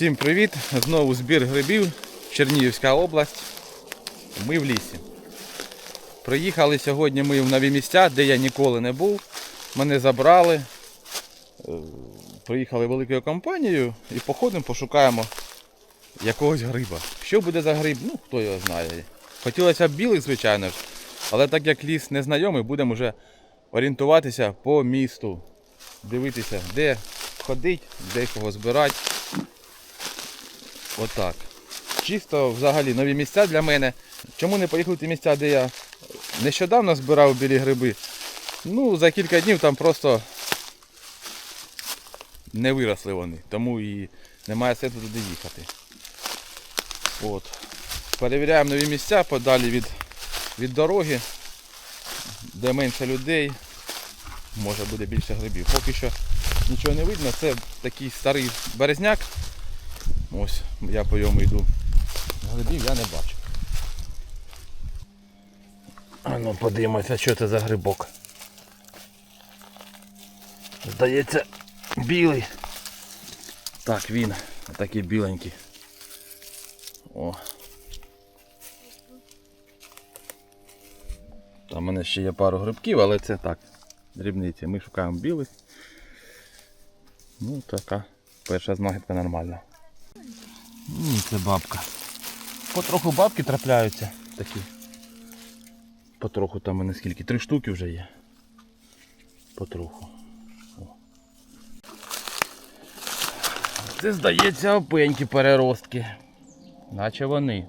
Всім привіт! Знову збір грибів, Чернігівська область. Ми в лісі. Приїхали сьогодні ми в нові місця, де я ніколи не був. Мене забрали. Е, Приїхали великою компанією і походимо, пошукаємо якогось гриба. Що буде за гриб? Ну, хто його знає. Хотілося б білих, звичайно ж. Але так як ліс незнайомий, будемо вже орієнтуватися по місту. Дивитися, де ходить, де кого збирати. Отак. Чисто взагалі нові місця для мене. Чому не поїхали ті місця, де я нещодавно збирав білі гриби? Ну, за кілька днів там просто не виросли вони, тому і немає сенсу туди їхати. От. Перевіряємо нові місця подалі від, від дороги, де менше людей, може буде більше грибів. Поки що нічого не видно, це такий старий березняк. Ось я по йому йду. Грибів я не бачу. А ну подивимося, що це за грибок. Здається, білий. Так, він такий біленький. О. Там у мене ще є пару грибків, але це так, дрібниці. Ми шукаємо білий. Ну така перша знахідка нормальна. Ні, це бабка. Потроху бабки трапляються такі. Потроху там мене скільки? Три штуки вже є. Потроху. О. Це здається опенькі переростки. Наче вони.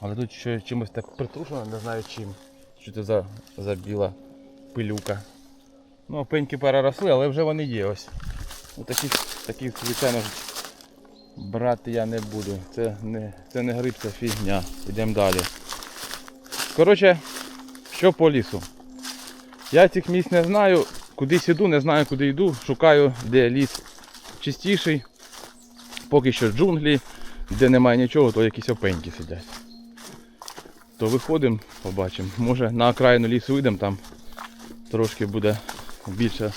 Але тут що, чимось так притрушено, не знаю чим. Що це за, за біла пилюка. Ну, опеньки переросли, але вже вони є ось. Ну, такі, такі, звичайно, брати я не буду. Це не, це не гриб, це фігня. Йдемо далі. Коротше, що по лісу? Я цих місць не знаю, кудись іду, не знаю куди йду. Шукаю, де ліс чистіший. Поки що джунглі, де немає нічого, то якісь опеньки сидять. То виходимо, побачимо. Може на окраїну лісу вийдемо, там трошки буде більше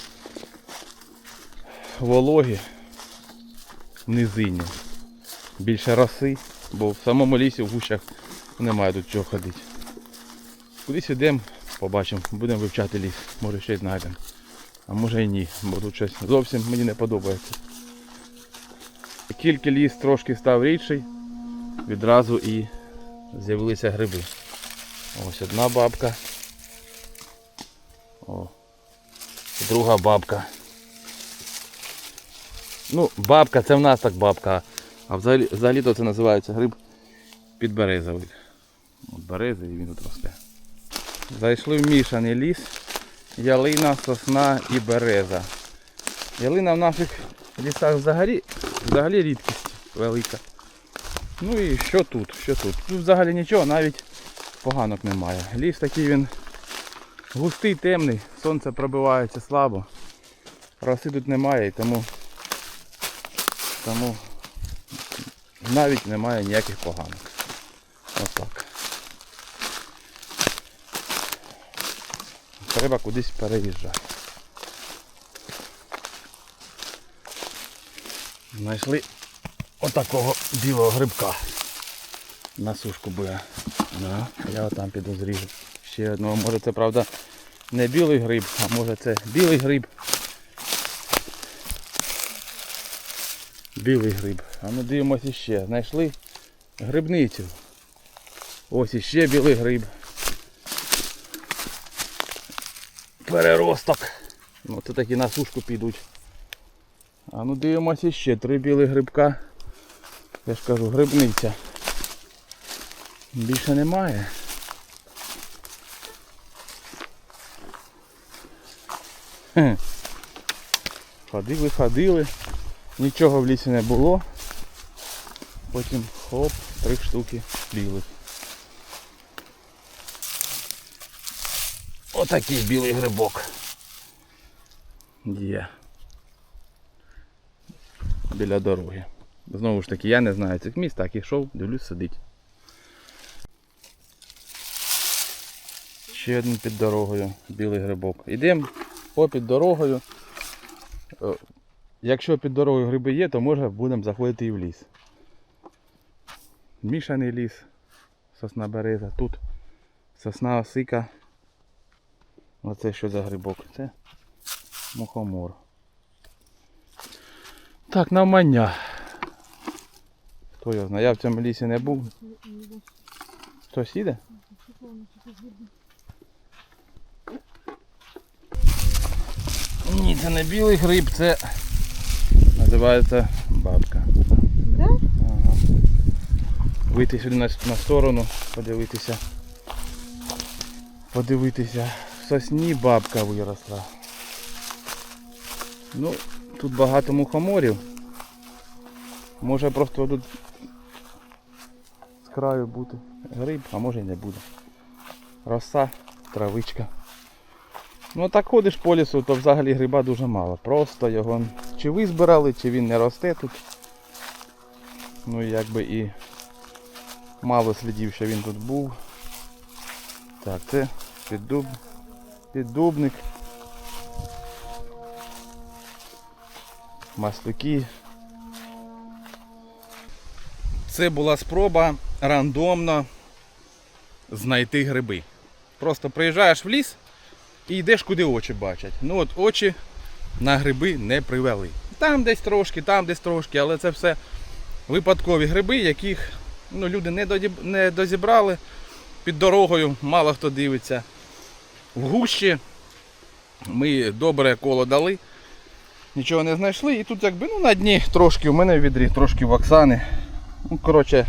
низині. Більше роси, бо в самому лісі в гущах немає тут чого ходити. Кудись йдемо, побачимо, будемо вивчати ліс, може щось знайдемо. А може і ні, бо тут щось зовсім мені не подобається. Тільки ліс трошки став рідший, відразу і з'явилися гриби. Ось одна бабка. О, друга бабка. Ну, бабка, це в нас так бабка. А взагалі, взагалі то це називається гриб підберезовий. От берези і він тут росте. Зайшли в мішаний ліс. Ялина, сосна і береза. Ялина в наших лісах взагалі, взагалі рідкість велика. Ну і що тут? Що тут? Тут взагалі нічого, навіть поганок немає. Ліс такий він густий, темний, сонце пробивається слабо. Роси тут немає і тому, тому навіть немає ніяких поганок. Отак. Треба кудись переїжджати. Знайшли отакого білого грибка. На сушку буде. Ну, я отам піду зріжу. Ще одного. Може це правда не білий гриб, а може це білий гриб. Білий гриб. А ну дивимося ще. Знайшли грибницю. Ось іще білий гриб. Переросток. Ну це такі на сушку підуть. А ну дивимося ще три білі грибка. Я ж кажу, грибниця. Більше немає. Хе. Ходили, ходили. Нічого в лісі не було. Потім хоп, три штуки білих. Отакий білий грибок. Є. Біля дороги. Знову ж таки, я не знаю цих місць, так йшов, дивлюсь, сидить. Ще один під дорогою, білий грибок. Ідемо попід дорогою. Якщо під дорогою гриби є, то може будемо заходити і в ліс. Мішаний ліс, сосна береза, тут сосна осика. Оце що за грибок? Це мухомор. Так, навмання. Хто його знає? Я в цьому лісі не був. Хтось їде? Ні, це не білий гриб, це називається бабка. Да? Ага. Вийти сюди на, на сторону, подивитися. Подивитися. В сосні бабка виросла. Ну, тут багато мухоморів. Може просто тут з краю бути гриб, а може і не буде. Роса, травичка. Ну так ходиш по лісу, то взагалі гриба дуже мало. Просто його чи ви збирали, чи він не росте тут. Ну якби і мало слідів, що він тут був. Так, це піддуб, піддубник. Маслюки. Це була спроба рандомно знайти гриби. Просто приїжджаєш в ліс і йдеш куди очі бачать. Ну от очі на гриби не привели. Там десь трошки, там десь трошки, але це все випадкові гриби, яких ну, люди не, додіб- не дозібрали під дорогою, мало хто дивиться. В гущі ми добре коло дали, нічого не знайшли. І тут якби ну, на дні трошки, у мене в відрі, трошки в Оксани. Ну, коротше,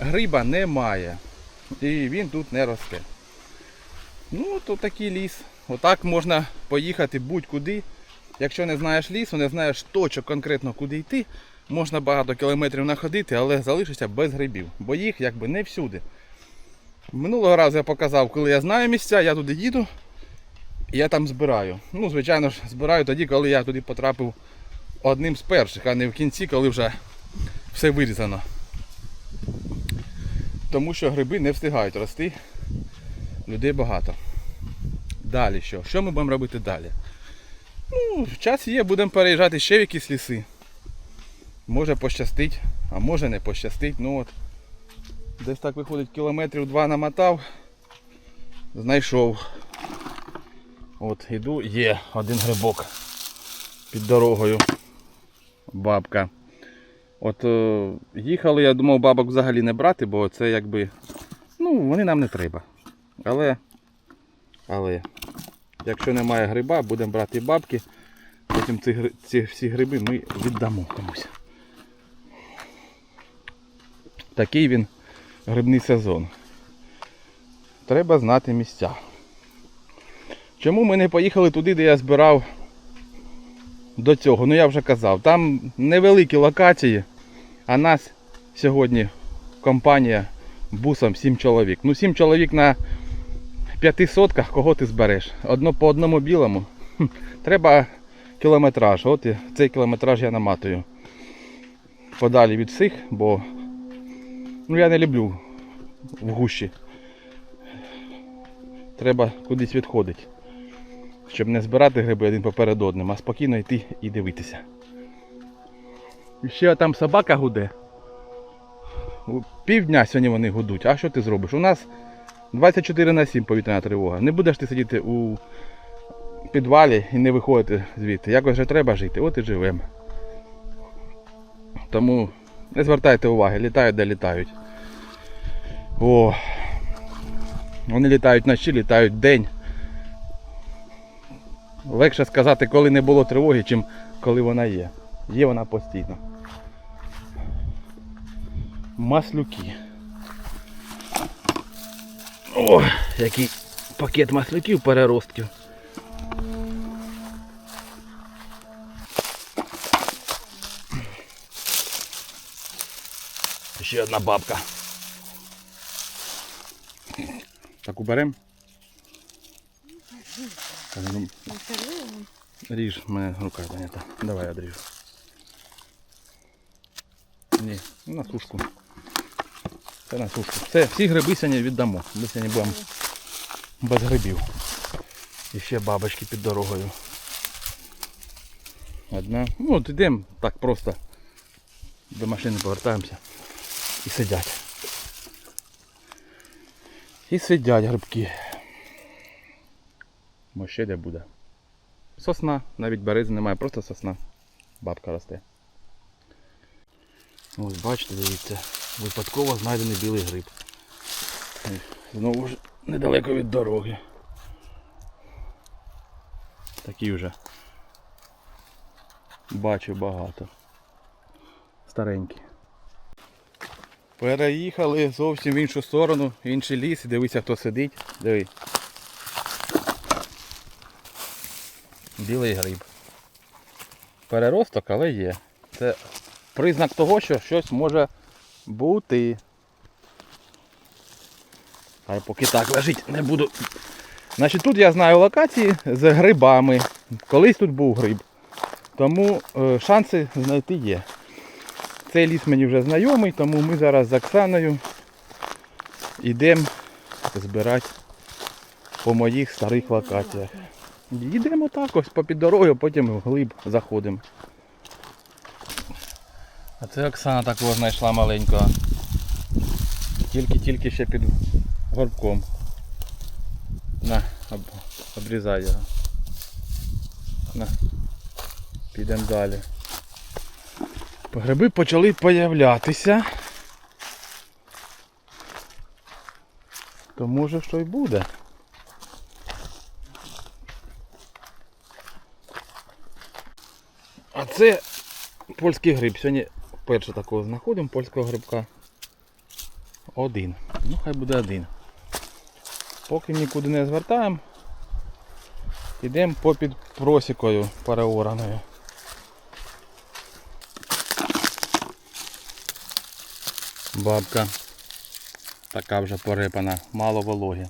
гриба немає. І він тут не росте. Ну, то такий ліс. Отак можна поїхати будь-куди. Якщо не знаєш лісу, не знаєш точок конкретно куди йти, можна багато кілометрів находити, але залишишся без грибів, бо їх якби не всюди. Минулого разу я показав, коли я знаю місця, я туди їду і я там збираю. Ну, звичайно ж, збираю тоді, коли я туди потрапив одним з перших, а не в кінці, коли вже все вирізано. Тому що гриби не встигають рости. Людей багато. Далі що? Що ми будемо робити далі? Ну, час є, будемо переїжджати ще в якісь ліси. Може пощастить, а може не пощастить. Ну от. Десь так виходить кілометрів два намотав. Знайшов. От, іду, є один грибок під дорогою. Бабка. От е, їхали, я думав бабок взагалі не брати, бо це якби. Ну, вони нам не треба. Але. Але. Якщо немає гриба, будемо брати бабки. Потім ці, ці всі гриби ми віддамо комусь. Такий він грибний сезон. Треба знати місця. Чому ми не поїхали туди, де я збирав до цього? Ну я вже казав, там невеликі локації, а нас сьогодні компанія бусом 7 чоловік. Ну 7 чоловік на п'яти сотках кого ти збереш? Одно по одному білому. Треба кілометраж. От цей кілометраж я наматую. Подалі від всіх, бо ну, я не люблю в гущі. Треба кудись відходити. Щоб не збирати гриби один поперед одним, а спокійно йти і дивитися. І ще там собака гуде. Півдня сьогодні вони гудуть. А що ти зробиш? У нас 24 на 7 повітряна тривога. Не будеш ти сидіти у підвалі і не виходити звідти. Якось же треба жити, от і живемо. Тому не звертайте уваги, літають де літають. О, вони літають вночі, літають день. Легше сказати, коли не було тривоги, чим коли вона є. Є вона постійно. Маслюки. О, який пакет маслюків переростків. Ще одна бабка. Так уберем? Ну, Ріж, мене рука зайнята. Давай одріжу. Ні, ну, на сушку. Це. Це всі гриби сьогодні віддамо. Ми сьогодні будемо без грибів. І ще бабочки під дорогою. Одна. Ну от йдемо так просто. До машини повертаємося. І сидять. І сидять грибки. Може ще де буде. Сосна, навіть берези немає, просто сосна. Бабка росте. Ось бачите, дивіться, випадково знайдений білий гриб. Знову ж недалеко від дороги. Такі вже бачу багато. Старенькі. Переїхали зовсім в іншу сторону, в інший ліс. Дивися, хто сидить. Диви. Білий гриб. Переросток, але є. Це признак того, що щось може бути. А поки так лежить, не буду. Значить, тут я знаю локації з грибами. Колись тут був гриб. Тому е, шанси знайти є. Цей ліс мені вже знайомий, тому ми зараз з Оксаною йдемо збирати по моїх старих локаціях. Їдемо так ось попід дорогою, потім вглиб заходимо. А це Оксана такого знайшла маленького. Тільки-тільки ще під горбком. На, об, обрізай його. На. Підемо далі. Гриби почали появлятися. То може що й буде. А це польський гриб. Сьогодні вперше такого знаходимо, польського грибка. Один. Ну хай буде один. Поки нікуди не звертаємо. Йдемо попід просікою переораною. Бабка така вже порипана, мало вологи.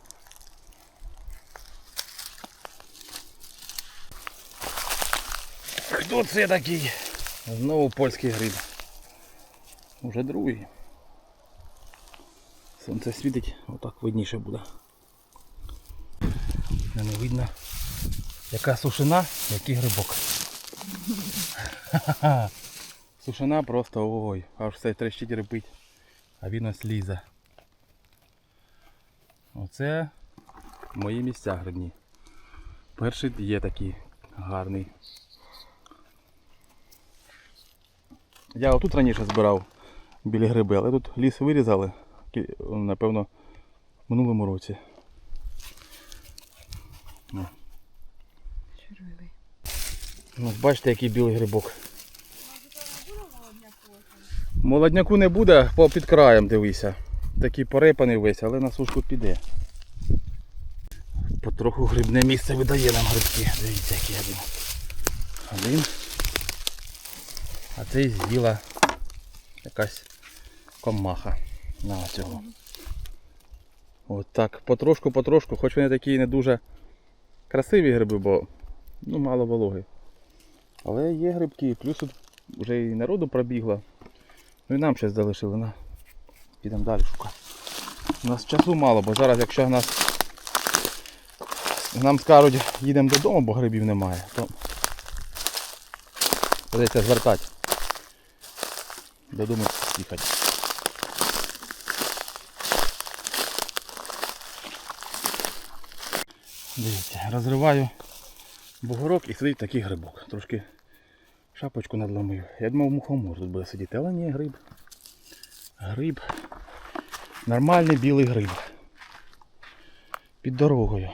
Хто це такий? Знову польський гриб. Уже другий. Сонце світить, отак видніше буде. Не видно. Яка сушина, який грибок. Сушина просто ой, аж все трещить репить. А він ось лізе. Оце мої місця грибні. Перший є такий гарний. Я отут раніше збирав білі гриби, але тут ліс вирізали, напевно, в минулому році. Ну. Червивий. Ну, бачите, який білий грибок. Молодняку не буде, по під краєм дивися. Такий порепаний весь, але на сушку піде. Потроху грибне місце видає нам грибки. Дивіться, який один. Один. А цей з'їла якась комаха. На цього. От так, потрошку-потрошку, хоч вони такі не дуже красиві гриби, бо ну, мало вологи. Але є грибки, плюс тут вже і народу пробігло. Ну і нам щось залишили. На. Підемо далі шукати. У нас часу мало, бо зараз якщо нас нам скажуть їдемо додому, бо грибів немає, то придеться звертати. Додому їхати. Дивіться, розриваю бугорок і сидить такий грибок. Трошки шапочку надломив. Я думав мухомор тут буде сидіти, але ні, гриб. Гриб. Нормальний білий гриб. Під дорогою.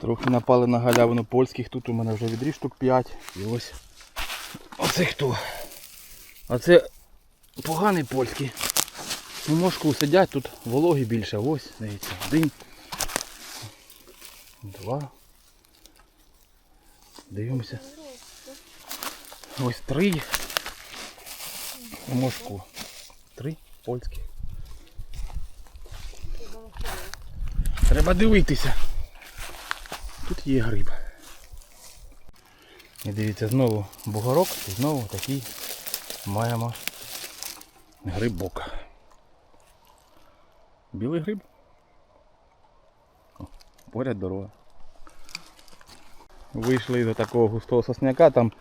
Трохи напали на галявину польських, тут у мене вже відріз штук 5. І ось. Оце хто? А це поганий польський. У мошку сидять, тут вологи більше. Ось, дивіться, один. Два. Дивимося. Ось три. У мошку. Три польських. Треба дивитися. Тут є гриб. І дивіться, знову бугорок і знову такий маємо грибок. Білий гриб. Поряд дорога. вийшли до такого густого сосняка. Там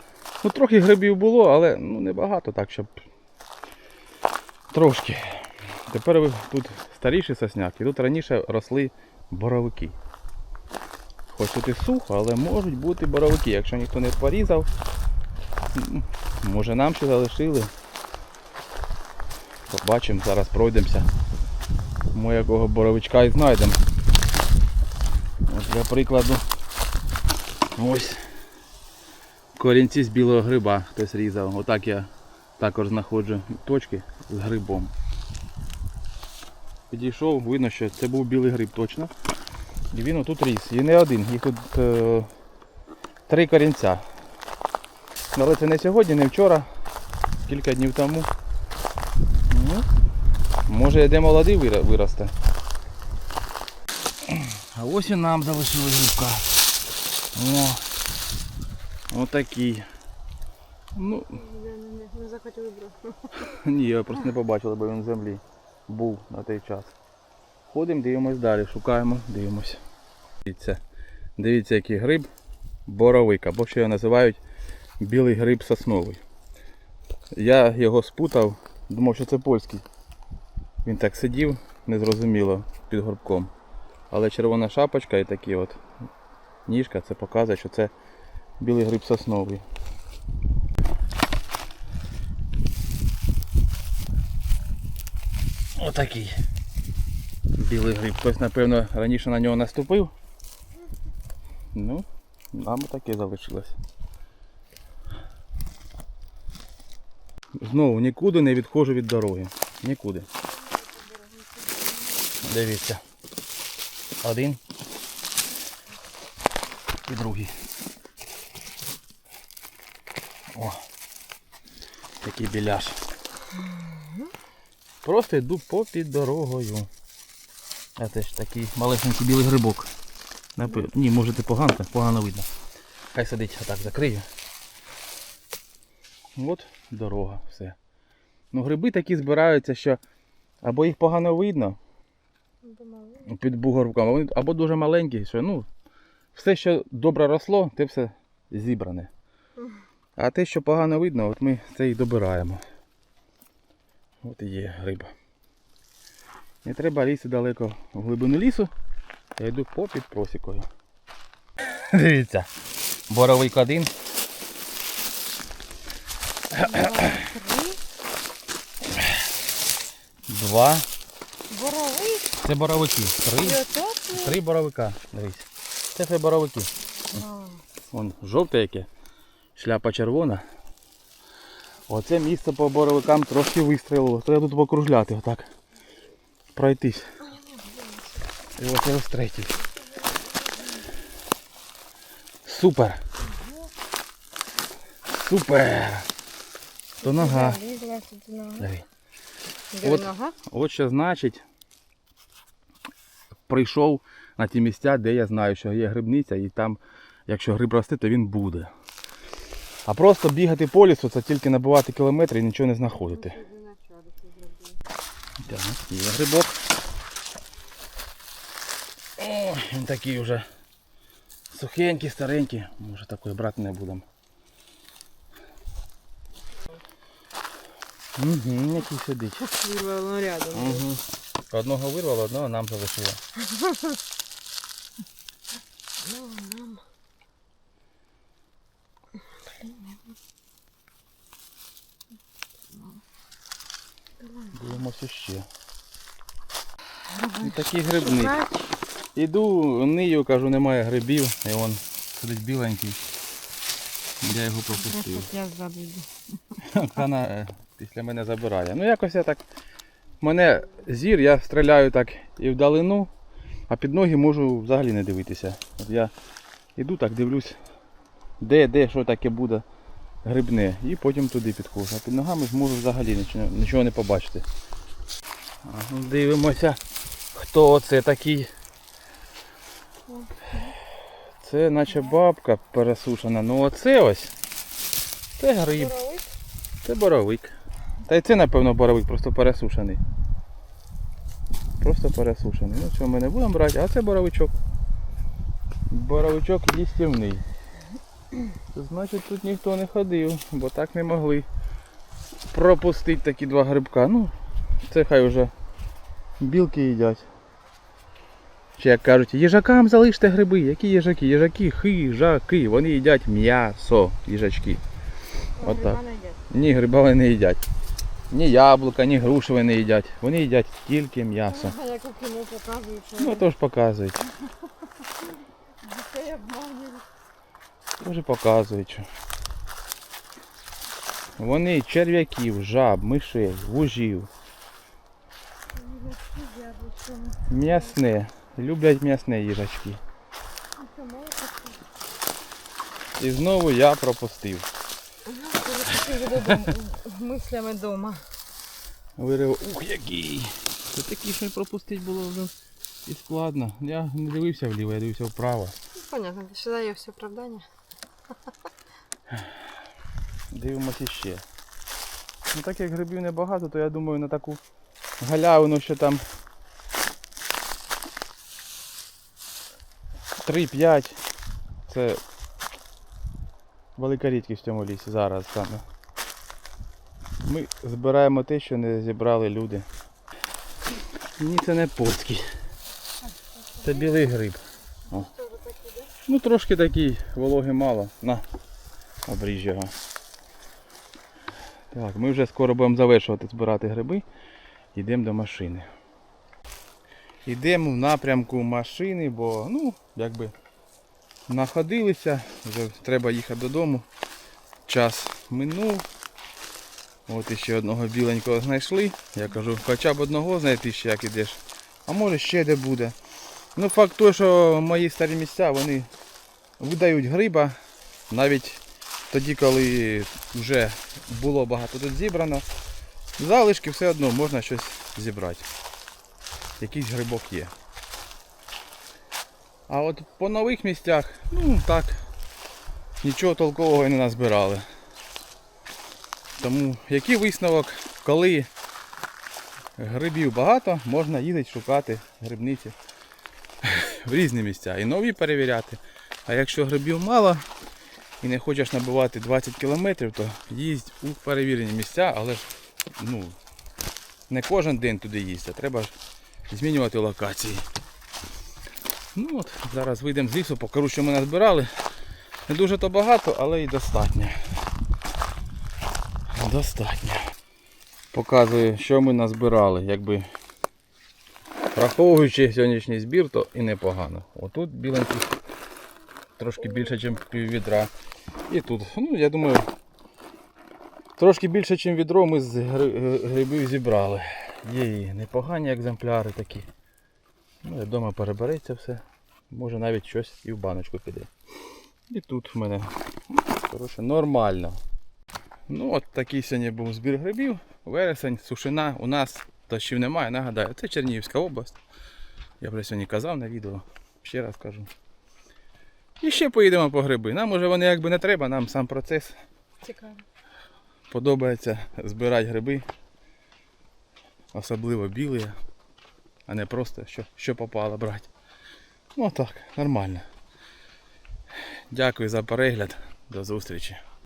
ну, трохи грибів було, але ну, небагато так, щоб трошки. Тепер тут старіший сосняк, і тут раніше росли боровики. Хоч тут і сухо, але можуть бути боровики. Якщо ніхто не порізав, може нам ще залишили. Побачимо, зараз пройдемося. Ми якого боровичка і знайдемо. Для прикладу. Ось корінці з білого гриба хтось різав. Отак я також знаходжу точки з грибом. Підійшов, видно, що це був білий гриб точно. І він отут ріс. І не один, їх тут е, три корінця. Але це не сьогодні, не вчора, кілька днів тому. Може де молодий виросте. А ось і нам залишили грибка. О, отакий. Ну, Не захотіли брати. ні, я просто не побачив, бо він в землі був на той час. Ходимо, дивимось далі, шукаємо, дивимось. Дивіться, дивіться, який гриб боровик, або ще його називають білий гриб сосновий. Я його спутав, думав, що це польський. Він так сидів, незрозуміло, під горбком. Але червона шапочка і такі от ніжка, це показує, що це білий гриб сосновий. Отакий білий гриб. Хтось, напевно, раніше на нього наступив. Ну, нам таке залишилось. Знову нікуди не відходжу від дороги. Нікуди. Дивіться. Один. І другий. О. Такий біляш. Просто йду попід дорогою. А це ж такий малесенький білий грибок. Ні, може ти погано, погано видно. Хай сидить, отак закрию. От дорога, все. Ну гриби такі збираються, що або їх погано видно під бугорком, або, вони- або дуже маленькі, що ну, все, що добре росло, те все зібране. А те, що погано видно, от ми це і добираємо. От і є риба. Не треба лізти далеко в глибину лісу. Я йду попід просікою. Дивіться. Боровик один. Два. Боровий? Це боровики. Три. Три боровика. Дивись. Це все боровики. Вон жовте яке. Шляпа червона. Оце місце по боровикам трошки вистрілило. Треба тут покружляти отак. Пройтись. І оце ось третій. Супер. Супер. То нога. От. От що значить, прийшов на ті місця, де я знаю, що є грибниця, і там, якщо гриб росте, то він буде. А просто бігати по лісу, це тільки набивати кілометри і нічого не знаходити. Так, є грибок. О, він такий вже сухенький, старенький. Може такий брати не будемо. Угу, який сидить. Угу. Одного вирвало, одного нам залишило. Дивимося ще. І такий грибник. Іду, нию, кажу, немає грибів. І он сидить біленький. Я його пропустив. Я забуду. Оксана е, після мене забирає. Ну якось я так. Мене зір, я стріляю так і вдалину, а під ноги можу взагалі не дивитися. От я йду так, дивлюсь, де, де, що таке буде грибне. І потім туди підходжу. А під ногами ж можу взагалі нічого, нічого не побачити. А, ну, дивимося, хто це такий. Це наче бабка пересушена. Ну оце ось. Це гриб. Боровик? Це боровик. Та й це, напевно, боровик, просто пересушений. Просто пересушений. Ну цього ми не будемо брати, а це боровичок. Боровичок їстівний. Значить тут ніхто не ходив, бо так не могли пропустити такі два грибка. Ну, це хай вже білки їдять. Чи як кажуть, їжакам залиште гриби. Які їжаки? Їжаки, хижаки. Вони їдять м'ясо, їжачки. Отак. Їдять. Ні, гриба вони не їдять. Ні яблука, ні груші вони їдять. Вони їдять тільки м'ясо. А як у кіно показують, що Ну то ж показують. дітей обманюють. Тоже показують. що Вони черв'яків, жаб, мишей, вужів, м'ясне. Люблять м'ясне їжачки. І знову я пропустив. Мислями вдома. Вирив. Ух, який! Це такий, що пропустити було вже і складно. Я не дивився вліво, я дивився вправо. Ну, Понятно, ти ще даєш оправдання. Дивимося ще. Ну так як грибів небагато, то я думаю на таку галявину, що там 3-5. Це велика рідкість в цьому лісі зараз саме. Ми збираємо те, що не зібрали люди. Ні, це не поцький. Це білий гриб. О. Ну трошки такий, вологи мало. На, обріж його. Так, ми вже скоро будемо завершувати збирати гриби. Йдемо до машини. Йдемо в напрямку машини, бо ну, якби находилися, вже треба їхати додому. Час минув. От іще одного біленького знайшли. Я кажу, хоча б одного знайти ще як ідеш. А може ще де буде. Ну факт той, що мої старі місця вони видають гриба навіть тоді, коли вже було багато тут зібрано, залишки все одно можна щось зібрати. Якийсь грибок є. А от по нових місцях, ну так, нічого толкового і не назбирали. Тому який висновок, коли грибів багато, можна їздити шукати грибниці в різні місця і нові перевіряти. А якщо грибів мало, і не хочеш набивати 20 кілометрів, то їздь у перевірені місця, але ж ну, не кожен день туди їздити, треба змінювати локації. Ну от, Зараз вийдемо з лісу, покажу, що ми назбирали. Не дуже то багато, але і достатньо. Достатньо. Показую, що ми назбирали. Якби враховуючи сьогоднішній збір, то і непогано. Отут біленьких трошки більше, ніж пів відра. І тут, ну я думаю, трошки більше, ніж відро ми з гри- грибів зібрали. Є і непогані екземпляри такі. Ну, вдома перебереться все. Може навіть щось і в баночку піде. І тут в мене коротше, нормально. Ну от такий сьогодні був збір грибів. Вересень, сушина. У нас дощів немає, нагадаю, це Чернігівська область. Я вже сьогодні казав на відео. Ще раз кажу. І ще поїдемо по гриби. Нам уже вони якби не треба, нам сам процес Цікаво. подобається збирати гриби. Особливо білі, а не просто що, що попало брати. Ну так, нормально. Дякую за перегляд. До зустрічі.